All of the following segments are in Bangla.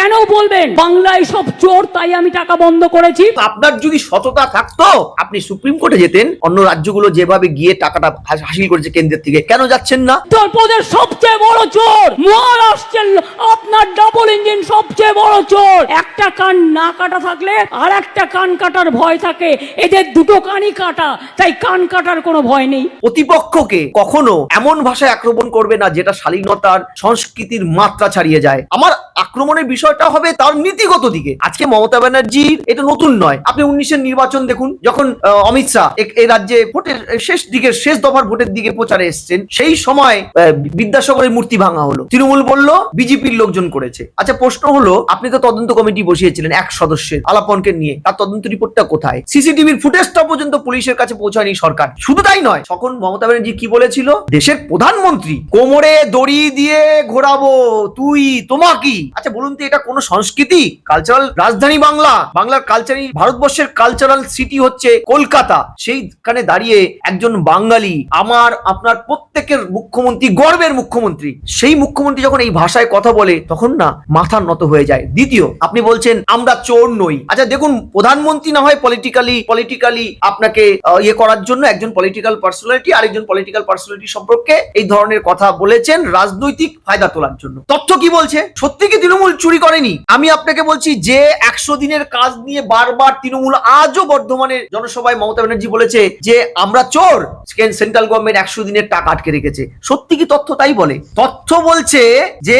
কেন বলবেন? বাংলায় সব চোর তাই আমি টাকা বন্ধ করেছি। আপনার যদি সততা থাকতো আপনি সুপ্রিম কোর্টে যেতেন অন্য রাজ্যগুলো যেভাবে গিয়ে টাকাটা হাসিল করেছে কেন্দ্রের থেকে কেন যাচ্ছেন না? উত্তরপ্রদেশ সবচেয়ে বড় চোর মহারাষ্ট্রের আপনার ডাবল ইঞ্জিন সবচেয়ে বড় চোর। একটা কান না কাটা থাকলে আর একটা কান কাটার ভয় থাকে। এদের দুটো কানই কাটা তাই কান কাটার কোনো ভয় নেই। প্রতিপক্ষকে কখনো এমন ভাষায় আক্রমণ করবে না যেটা শালীনতার সংস্কৃতির মাত্রা ছাড়িয়ে যায়। আমার আক্রমণের বিষয়টা হবে তার নীতিগত দিকে। আজকে মমতা ব্যানার্জির এটা নতুন নয়। আপনি উনিশের নির্বাচন দেখুন, যখন অমিত শাহ এই রাজ্যে ভোটের শেষ দিকের, শেষ দফার ভোটের দিকে প্রচারে এসছেন, সেই সময় বিদ্যাসাগরের মূর্তি ভাঙা হলো। তৃণমূল বলল, বিজেপির লোকজন করেছে। আচ্ছা প্রশ্ন হলো, আপনি তো তদন্ত কমিটি বসিয়েছিলেন এক সদস্যের আলাপনকে নিয়ে। তার তদন্ত রিপোর্টটা কোথায়? সিসিটিভির ফুটেজটা পর্যন্ত পুলিশের কাছে পৌঁছায়নি সরকার। শুধু তাই নয়, তখন মমতা ব্যানার্জি কি বলেছিল? দেশের প্রধানমন্ত্রী, কোমরে দড়ি দিয়ে ঘোরাবো, তুই তোমাকি আচ্ছা বলুন তো এটা কোন সংস্কৃতি? কালচারাল রাজধানী বাংলা। বাংলার কালচারি ভারতবর্ষের কালচারাল সিটি হচ্ছে কলকাতা। সেইখানে দাঁড়িয়ে একজন বাঙালি, আমার, আপনার প্রত্যেকের মুখ্যমন্ত্রী, গর্বের মুখ্যমন্ত্রী, সেই মুখ্যমন্ত্রী যখন এই ভাষায় কথা বলে, তখন না মাথা নত হয়ে যায়। দ্বিতীয়, আপনি বলছেন, আমরা চোর নই। আচ্ছা দেখুন, প্রধানমন্ত্রী না হয় পলিটিক্যালি পলিটিক্যালি আপনাকে ইয়ে করার জন্য একজন পলিটিক্যাল পার্সোনালিটি আরেকজন পলিটিক্যাল পার্সোনালিটি সম্পর্কে এই ধরনের কথা বলেছেন রাজনৈতিক ফায়দা তোলার জন্য। তথ্য কি বলছে? সত্যি কি তৃণমূল চুরি করেনি। আমি আপনাকে বলছি যে একশো দিনের কাজ নিয়ে বারবার তৃণমূল আজও বর্ধমানের জনসভায় মমতা ব্যানার্জি বলেছে যে আমরা চোর। সেন্ট্রাল গভর্নমেন্ট একশো দিনের টাকা আটকে রেখেছে? সত্যি কি তথ্য তাই বলে? তথ্য বলছে যে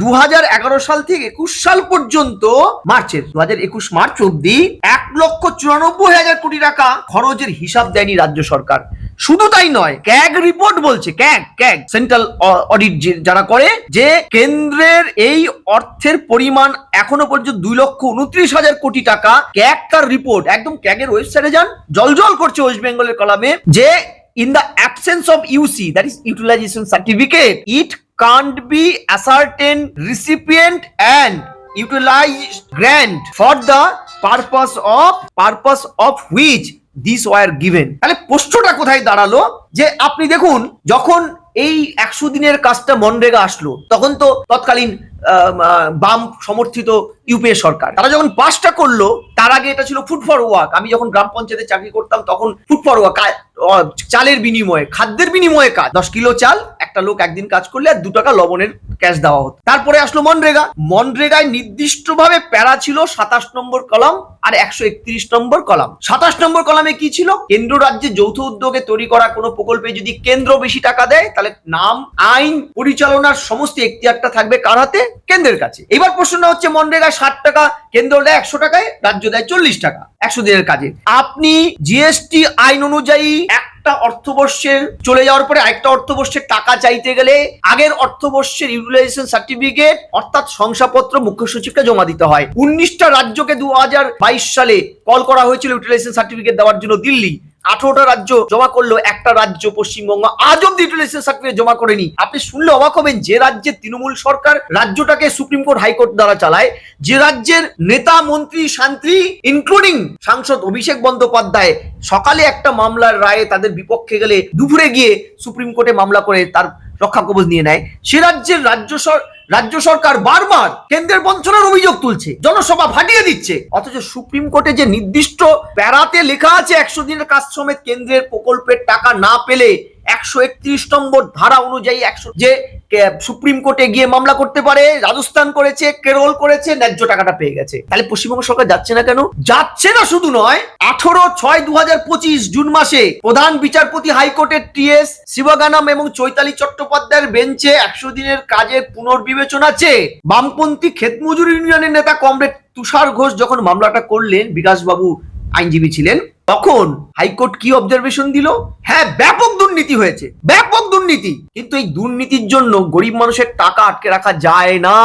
দু হাজার এগারো সাল থেকে একুশ সাল পর্যন্ত মার্চের দু একুশ মার্চ অব্দি এক লক্ষ চুরানব্বই হাজার কোটি টাকা খরচের হিসাব দেয়নি রাজ্য সরকার। শুধু তাই নয় ক্যাগ রিপোর্ট বলছে ক্যাগ ক্যাগ সেন্ট্রাল অডিট যারা করে যে কেন্দ্রের এই অর্থের পরিমাণ এখনও পর্যন্ত দুই লক্ষ উনত্রিশ হাজার কোটি টাকা ক্যাগ তার রিপোর্ট একদম ক্যাগের ওয়েবসাইটে যান জলজল করছে ওয়েস্ট বেঙ্গলের কলামে যে in the absence of UC, that is utilization certificate it can't be ascertained recipient and utilized grant for the purpose of purpose of which these were given তাহলে প্রশ্নটা কোথায় দাঁড়াল? যে আপনি দেখুন, যখন এই একশো দিনের কাজটা মনরেগা আসলো, তখন তো তৎকালীন বাম সমর্থিত ইউপিএ সরকার। তারা যখন পাসটা করল, তার আগে এটা ছিল ফুড ফর ওয়ার্ক আমি যখন গ্রাম পঞ্চায়েতে চাকরি করতাম, তখন ফুড ফর ওয়ার্ক চালের বিনিময়ে, খাদ্যের বিনিময়ে কাজ। দশ কিলো চাল, একটা লোক একদিন কাজ করলে আর দু টাকা লবণের ক্যাশ দেওয়া হতো। তারপরে আসলো মনরেগা। মনরেগায় নির্দিষ্টভাবে প্যারা ছিল সাতাশ নম্বর কলাম আর একশো একত্রিশ নম্বর কলাম। সাতাশ নম্বর কলামে কি ছিল? কেন্দ্র রাজ্যে যৌথ উদ্যোগে তৈরি করা কোনো প্রকল্পে যদি কেন্দ্র বেশি টাকা দেয়, তাহলে নাম, আইন পরিচালনার সমস্ত এখতিয়ারটা থাকবে কার হাতে? কেন্দ্রের কাছে। এবার প্রশ্নটা হচ্ছে, মনরেগা ষাট টাকা কেন্দ্র দেয় একশো টাকায়, রাজ্য দেয় চল্লিশ টাকা। একশো দিনের কাজে। আপনি জিএসটি আইন অনুযায়ী একটা অর্থবর্ষের চলে যাওয়ার পরে আরেকটা অর্থবর্ষের টাকা চাইতে গেলে আগের অর্থবর্ষের ইউটিলাইজেশন সার্টিফিকেট অর্থাৎ শংসাপত্র মুখ্য সচিবকে জমা দিতে হয়। উনিশটা রাজ্যকে দুহাজার বাইশ সালে কল করা হয়েছিল ইউটিলাইজেশন সার্টিফিকেট দেওয়ার জন্য দিল্লি। আঠারোটা রাজ্য জমা করল, একটা রাজ্য পশ্চিমবঙ্গ। আজ অব্দি ইউটিলাইজেশন সার্টিফিকেট জমা করেনি। আপনি শুনলে অবাক হবেন, যে রাজ্যের তৃণমূল সরকার রাজ্যটাকে সুপ্রিম কোর্ট হাইকোর্ট দ্বারা চালায়, যে রাজ্যের নেতা, মন্ত্রী, শান্তি ইনক্লুডিং সাংসদ অভিষেক বন্দ্যোপাধ্যায় সকালে একটা মামলার রায়ে তাদের বিপক্ষে গেলে দুপুরে গিয়ে সুপ্রিম কোর্টে মামলা করে তার রক্ষা কবচ নিয়ে নেয়। সে রাজ্যের রাজ্য রাজ্য সরকার বারবার কেন্দ্রের বঞ্চনার অভিযোগ তুলছে, জনসভা ফাটিয়ে দিচ্ছে। অথচ সুপ্রিম কোর্টে যে নির্দিষ্ট প্যারাতে লেখা আছে একশো দিনের কাজ সমেত কেন্দ্রের প্রকল্পের টাকা না পেলে একশো একত্রিশ নম্বর ধারা অনুযায়ী একশো যে সুপ্রিম কোর্টে গিয়ে মামলা করতে পারে, রাজস্থান করেছে, কেরল করেছে, ন্যায্য টাকাটা পেয়ে গেছে। তাহলে পশ্চিমবঙ্গ সরকার যাচ্ছে না কেন? যাচ্ছে না শুধু নয়, আঠারো ছয় দু জুন মাসে প্রধান বিচারপতি হাইকোর্টের টিএস শিবগানাম এবং চৈতালি চট্টোপাধ্যায়ের বেঞ্চে একশো দিনের কাজের পুনর্বিবেচনা চেয়ে বামপন্থী খেতমজুর ইউনিয়নের নেতা কমরেড তুষার ঘোষ যখন মামলাটা করলেন, বিকাশবাবু আইনজীবী ছিলেন তখন হাইকোর্ট কি অবজারভেশন দিল? হ্যাঁ ব্যাপক দুর্নীতি হয়েছে, ব্যাপক দুর্নীতি। কিন্তু এই দুর্নীতির জন্য গরিব মানুষের টাকা আটকে রাখা যায় না।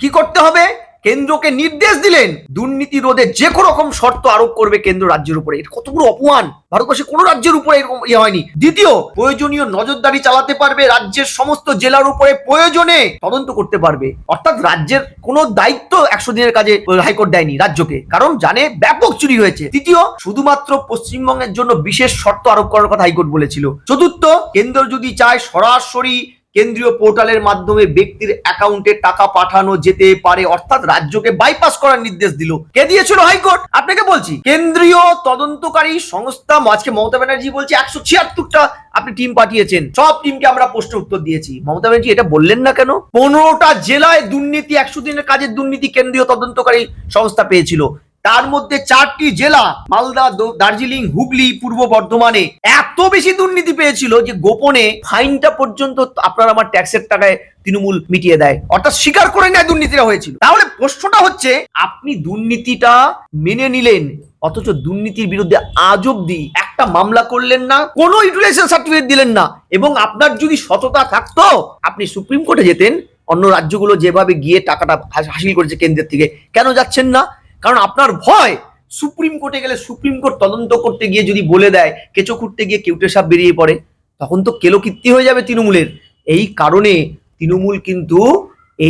কি করতে হবে? কেন্দ্রকে নির্দেশ দিলেন, দুর্নীতি রোধে যে কোনো রকম শর্ত আরোপ করবে কেন্দ্র রাজ্যের উপরে। এটা কত বড় অপমান! ভারতবর্ষে কোনো রাজ্যের উপরে এরকম ইয়ে হয়নি। দ্বিতীয়, প্রয়োজনীয় নজরদারি চালাতে পারবে রাজ্যের সমস্ত জেলার উপরে, প্রয়োজনে তদন্ত করতে পারবে। অর্থাৎ রাজ্যের কোনো দায়িত্ব একশো দিনের কাজে হাইকোর্ট দেয়নি রাজ্যকে, কারণ জানে ব্যাপক চুরি হয়েছে। তৃতীয়, শুধুমাত্র পশ্চিমবঙ্গের জন্য বিশেষ শর্ত আরোপ করার কথা হাইকোর্ট বলেছিল। চতুর্থ, কেন্দ্র যদি চায় সরাসরি কেন্দ্রীয় পোর্টালের মাধ্যমে ব্যক্তির অ্যাকাউন্টে টাকা পাঠানো যেতে পারে, অর্থাৎ রাজ্যকে বাইপাস করার নির্দেশ দিল। কে দিয়েছিল হাইকোর্ট? আপনাকে বলছি, কেন্দ্রীয় তদন্তকারী সংস্থা, আজকে মমতা ব্যানার্জি বলছে একশো ছিয়াত্তরটা আপনি টিম পাঠিয়েছেন। সব টিমকে আমরা প্রশ্ন উত্তর দিয়েছি। মমতা ব্যানার্জি এটা বললেন না কেন? পনেরোটা জেলায় দুর্নীতি, একশো দিনের কাজের দুর্নীতি কেন্দ্রীয় তদন্তকারী সংস্থা পেয়েছিল। তার মধ্যে চারটি জেলা, মালদা দার্জিলিং, হুগলি, পূর্ব বর্ধমানে। এত বেশি দুর্নীতি পেয়েছিল যে গোপনে ফাইনটা পর্যন্ত আপনার আমার ট্যাক্সের টাকায় তৃণমূল মিটিয়ে দেয়। অর্থাৎ স্বীকার করে নেয় দুর্নীতিটা হয়েছিল। তাহলে প্রশ্নটা হচ্ছে, আপনি দুর্নীতিটা মেনে নিলেন, অথচ দুর্নীতির বিরুদ্ধে আজ অব্দি একটা মামলা করলেন না, কোনো ইউটিলাইজেশন সার্টিফিকেট দিলেন না, এবং আপনার যদি সততা থাকতো, আপনি সুপ্রিম কোর্টে যেতেন, অন্য রাজ্যগুলো যেভাবে গিয়ে টাকাটা হাস- হাসিল করেছে কেন্দ্রের থেকে, কেন যাচ্ছেন না? কারণ আপনার ভয় সুপ্রিম কোর্টে গেলে সুপ্রিম কোর্ট তদন্ত করতে গিয়ে যদি বলে দেয়, কেঁচো খুঁড়তে গিয়ে কেউটে সাপ বেরিয়ে পড়ে, তখন তো কেলোকীর্তি হয়ে যাবে তৃণমূলের। এই কারণে তৃণমূল কিন্তু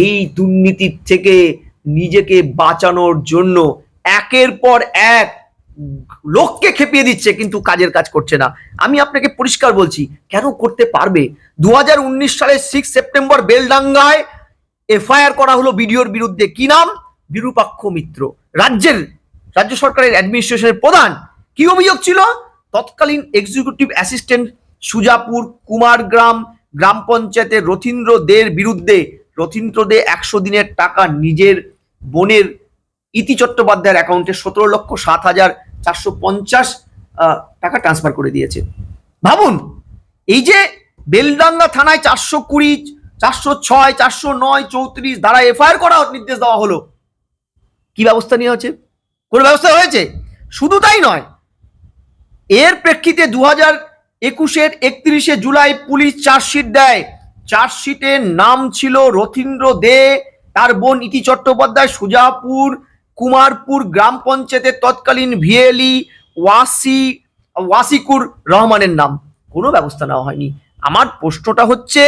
এই দুর্নীতির থেকে নিজেকে বাঁচানোর জন্য একের পর এক লোককে খেপিয়ে দিচ্ছে, কিন্তু কাজের কাজ করছে না। আমি আপনাকে পরিষ্কার বলছি, কেন করতে পারবে? দু হাজার উনিশ সালের সিক্স সেপ্টেম্বর বেলডাঙ্গায় এফআইআর করা হলো বিডিওর বিরুদ্ধে। কি নাম? বিরূপাক্ষ মিত্র। রাজ্যের, রাজ্য সরকারের অ্যাডমিনিস্ট্রেশনের প্রধান কি অভিযোগ ছিল? তৎকালীন এক্সিকিউটিভ অ্যাসিস্ট্যান্ট সুজাপুর কুমারগ্রাম গ্রাম পঞ্চায়েতের রথীন্দ্র দের বিরুদ্ধে রথীন্দ্র দে একশো দিনের টাকা নিজের বোনের ইতি চট্টোপাধ্যায়ের অ্যাকাউন্টে সতেরো লক্ষ সাত হাজার চারশো পঞ্চাশ টাকা ট্রান্সফার করে দিয়েছে। ভাবুন, এই যে বেলডাঙ্গা থানায় চারশো কুড়ি, চারশো ছয়, চারশো নয়, চৌত্রিশ দ্বারা এফআইআর করা নির্দেশ দেওয়া হলো কি ব্যবস্থা নেওয়া হচ্ছে কোনো ব্যবস্থা হয়েছে? শুধু তাই নয়, এর প্রেক্ষিতে দু হাজার একুশের একত্রিশে জুলাই পুলিশ চার্জশিট দেয়। চার্জশিটের নাম ছিল রথীন্দ্র দে, তার বোন ইতি চট্টোপাধ্যায়, সুজাপুর, কুমারপুর গ্রাম পঞ্চায়েতের তৎকালীন ভিএলি ওয়াসি, ওয়াসিকুর রহমানের নাম। কোনো ব্যবস্থা নেওয়া হয়নি। আমার প্রশ্নটা হচ্ছে,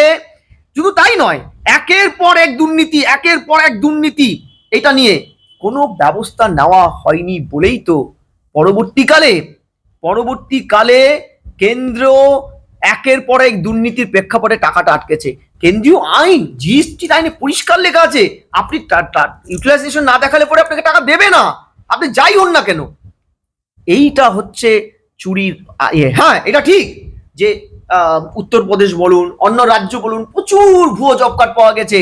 শুধু তাই নয়, একের পর এক দুর্নীতি, একের পর এক দুর্নীতি, এটা নিয়ে কোনো ব্যবস্থা নেওয়া হয়নি বলেই তো পরবর্তীকালে পরবর্তীকালে কেন্দ্র একের পর এক দুর্নীতির প্রেক্ষাপটে টাকাটা আটকেছে। কেন্দ্রীয় আইন জিএসটি আইনে পরিষ্কার লেখা আছে, আপনি ইউটিলাইজেশন না দেখালে পরে আপনাকে টাকা দেবে না, আপনি যাই হন না কেন? এইটা হচ্ছে চুরির ইয়ে হ্যাঁ এটা ঠিক যে উত্তরপ্রদেশ বলুন, অন্য রাজ্য বলুন, প্রচুর ভুয়ো জব কার্ড পাওয়া গেছে।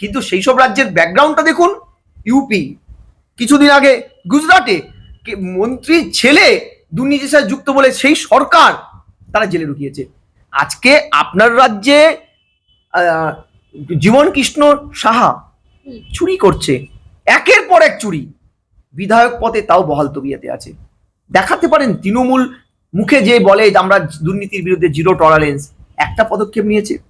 কিন্তু সেই সব রাজ্যের ব্যাকগ্রাউন্ডটা দেখুন ইউপি কিছুদিন আগে গুজরাটে মন্ত্রীর ছেলে দুর্নীতির সাথে যুক্ত বলে সেই সরকার তারা জেলে ঢুকিয়েছে। আজকে আপনার রাজ্যে জীবন কৃষ্ণ সাহা চুরি করছে। একের পর এক চুরি। বিধায়ক পদে তাও বহাল তবিয়াতে আছে। দেখাতে পারেন তৃণমূল মুখে যে বলে যে আমরা দুর্নীতির বিরুদ্ধে জিরো টলারেন্স একটা পদক্ষেপ নিয়েছে।